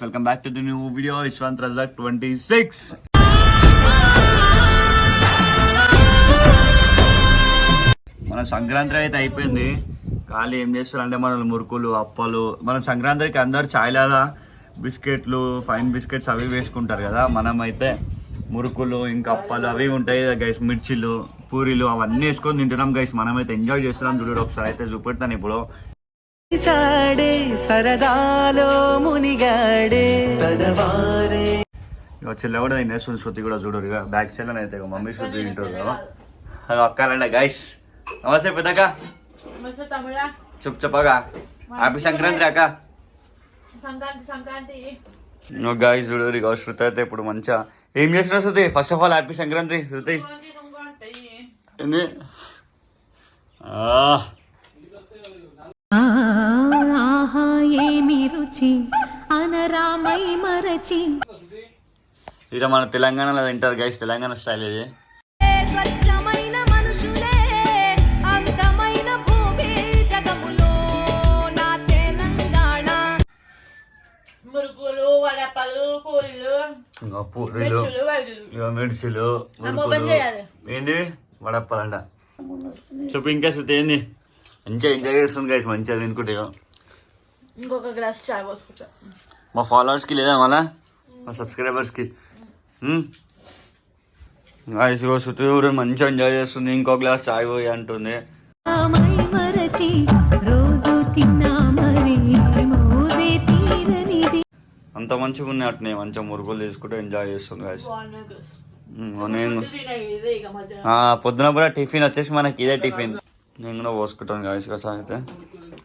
Welcome back to the new video Ishwanth Razak twenty six మన సంక్రాంతి అయితే అయిపోయింది. ఖాళీ ఏం చేస్తారంటే మన మురుకులు అప్పలు మన సంక్రాంతికి అందరు చాయ్లాగా బిస్కెట్లు ఫైన్ బిస్కెట్స్ అవి వేసుకుంటారు కదా. మనం అయితే మురుకులు ఇంకా అప్పలు అవి ఉంటాయి గైస్ మిర్చిలు పూరీలు అవన్నీ వేసుకొని తింటున్నాం గైస్ మనమైతే ఎంజాయ్ చేస్తున్నాం. చూడు ఒకసారి అయితే చూపెడతాను ఇప్పుడు. సరదాలో మునిగాడే పదవారే. చెల్లె కూడా తినేస్తుంది శృతి కూడా చూడరు ఇక బ్యాక్ సైడ్ అయితే మమ్మీ శృతి తింటారు కదా. అది అక్కాలండి గైస్ నమస్తే పెద్దక్క. చెప్పు చెప్పగా. హ్యాపీ సంక్రాంతి అక్క. గాయస్ చూడరు ఇక శృతి అయితే ఇప్పుడు మంచిగా ఏం చేస్తున్నావు Shruti? First of all happy Sankranti Shruti. ఏంది? ఏమి రుచి అనరామై మరచి. ఇక మన తెలంగాణలో తింటారు గైస్ తెలంగాణ స్టైల్ ఇది. స్వచ్ఛమైన మనుషులే అంతమైన భూమి జగములో నా తెలంగాణ. మురుకులు వడపలు పూరీలు మిర్చులు. ఏంది? వడప్పాలంట చెప్పు ఇంకా శృతి ఏంది? మంచిగా ఎంజాయ్ చేస్తుంది గైస్ మంచిగా తినుకుంటే. ఇంకొక గ్లాస్ చాయ్ పోసుకుంటా. మా ఫాలోవర్స్కి లేదా మళ్ళా? మా సబ్స్క్రైబర్స్కి గాయస్ ఇగో శృతి ఊరు మంచిగా ఎంజాయ్ చేస్తుంది. ఇంకో గ్లాస్ చాయ్ పోయి అంటుంది. మై మరచి రోజు తిన్నా మరి మోదే తీరనిది. అంత మంచిగా ఉన్నాయి అట్నే మంచిగా మురుగులు తీసుకుంటూ ఎంజాయ్ చేస్తుంది గాయస్ నేను పొద్దున కూడా టిఫిన్ వచ్చేసి మనకి ఇదే టిఫిన్. నేను కూడా పోసుకుంటాను గాయస్ కదా అయితే.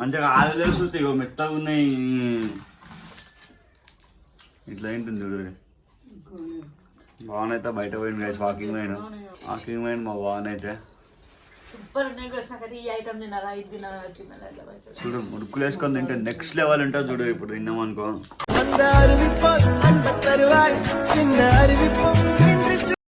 మంచిగా ఆలు తెలుస్తుంది ఇగో మెత్తగా ఉన్నాయి. ఇట్లా ఏంటుంది చూడు బాగునైతే బయట పోయింది గైస్ వాకింగ్ పోయిన వాకింగ్ పోయిన మా బయట. చూడు ముడుకులు వేసుకొని తింటే నెక్స్ట్ లెవెల్ ఉంటుంది చూడు ఇప్పుడు తిన్నాం